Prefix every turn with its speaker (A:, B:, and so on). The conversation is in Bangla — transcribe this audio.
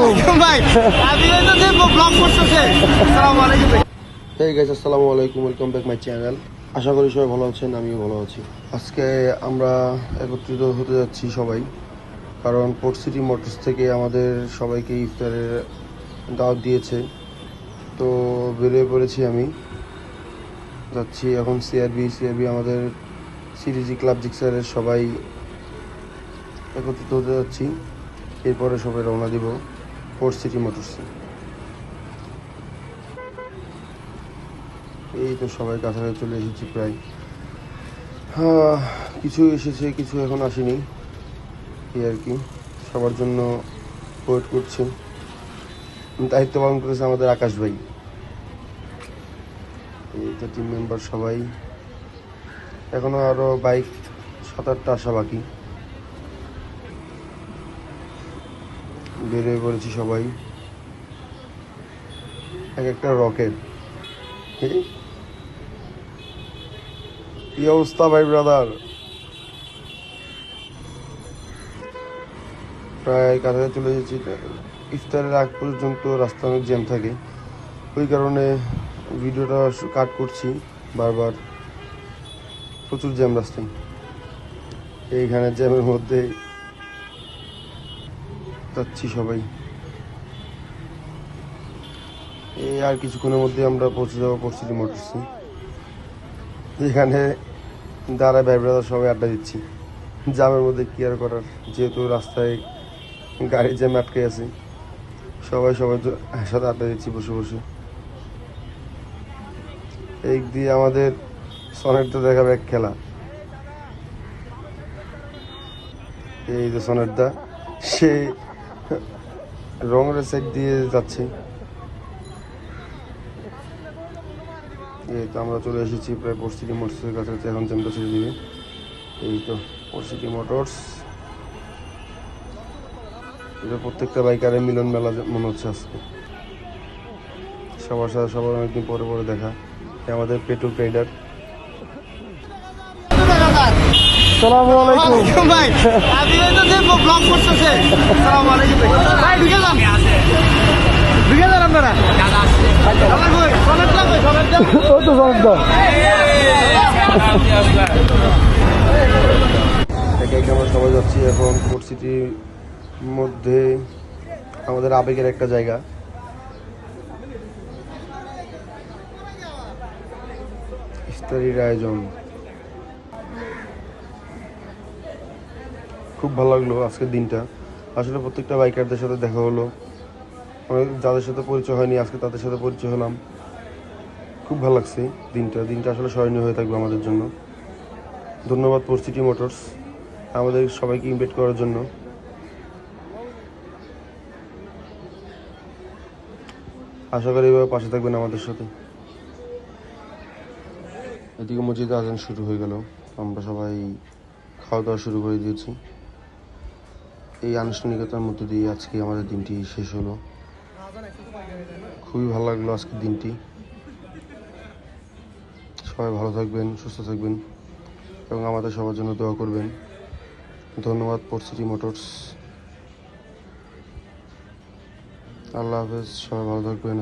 A: আলাইকুম। ভাই এই তো দেখব ব্লগ করতেছে। আসসালামু আলাইকুম।
B: এই গাইজ আসসালামু আলাইকুম ওয়েলকাম ব্যাক মাই চ্যানেল আশা করি সবাই ভালো আছেন আমিও ভালো আছি। আজকে আমরা একত্রিত হতে যাচ্ছি সবাই কারণ পোর্ট সিটি মোটরস থেকে আমাদের সবাইকে ইফতারের দাওয়াত দিয়েছে। তো বেরিয়ে পড়েছি আমি। যাচ্ছি এখন সিআরবি সিআরবি আমাদের সিরিজি ক্লাব জিক্সারের সবাই একত্রিত হতে যাচ্ছি। এরপরে সবাই রওনা দিব। পোর্ট সিটি মোটরসে এই তো সবাই কাছাকাছি চলে এসেছি প্রায়। হ্যাঁ কিছু এসেছে, কিছু এখন আসেনি। এই আর কি, সবার জন্য ওয়েট করছে। দায়িত্ব পালন করেছে আমাদের আকাশ ভাই। এই তো টিম মেম্বার সবাই। এখনও আরও বাইক সাত আটটা আসা বাকি। বেরিয়ে পড়েছি সবাই। এক একটা রকেট। কি অবস্থা ভাই ব্রাদার প্রায় কাছাকাছি চলে এসেছি। ইফতারের আগ পর্যন্ত রাস্তা অনেক জ্যাম থাকে। ওই কারণে ভিডিওটা কাট করছি। বারবার প্রচুর জ্যাম রাস্তায়। এইখানে জ্যামের মধ্যে যাচ্ছি সবাই। এই আর কিছুক্ষণের মধ্যে আমরা পৌঁছে যাব পরিস্থিতি মোটরসে এখানে দাঁড়ায় ভাই ব্রাদার সবাই আড্ডা দিচ্ছি। জামের মধ্যে কি আর করার, যেহেতু রাস্তায় গাড়ি জ্যাম আটকে আছে, সবাই সবাই সাথে আড্ডা দিচ্ছি বসে বসে। এই দিয়ে আমাদের সনেটটা দেখাবে এক খেলা। এই যে সনেটদা সে রঙের সাইড দিয়ে যাচ্ছে। এই তো আমরা চলে এসেছি প্রায় পরিস্থিতি মোটরসের কাছাকাছি এখন জ্যামটা ছেড়ে দিবে এই তো পরিস্থিতি মোটরস। এটা প্রত্যেকটা বাইকারের মিলন মেলা মনে হচ্ছে আজকে। সবার সাথে সবার অনেকদিন পরে পরে দেখা। আমাদের পেট্রোল রাইডার
C: সালামু আলাইকুম।
A: ভাই। আমি তো ব্লগ করতেছে। আসসালামু আলাইকুম ভাই। ঢুকে যান। ঢুকে যান আপনারা।
C: ওই তো
B: একে একে আমরা সবাই যাচ্ছি এখন ফোর্ট সিটির মধ্যে। আমাদের আবেগের একটা জায়গা। ইফতারির আয়োজন। খুব ভালো লাগল আজকের দিনটা। আসলে প্রত্যেকটা বাইকারদের সাথে দেখা হলো। যাদের সাথে পরিচয় হয়নি, আজকে তাদের সাথে পরিচয় হলাম। খুব ভালো লাগছে দিনটা। দিনটা আসলে স্মরণীয় হয়ে থাকবে আমাদের জন্য। ধন্যবাদ পরিস্থিতি মোটরস, আমাদের সবাইকে ইনভাইট করার জন্য। আশা করি এভাবে পাশে থাকবেন আমাদের সাথে। এদিকে মসজিদে আজান শুরু হয়ে গেল। আমরা সবাই খাওয়া দাওয়া শুরু করে দিয়েছি। এই আনুষ্ঠানিকতার মধ্যে দিয়ে আজকে আমাদের দিনটি শেষ হলো। খুবই ভালো লাগল আজকের দিনটি। সবাই ভালো থাকবেন, সুস্থ থাকবেন এবং আমাদের সবার জন্য দোয়া করবেন। ধন্যবাদ পরিস্থিতি মোটরস। আল্লাহ হাফেজ, সবাই ভালো থাকবেন।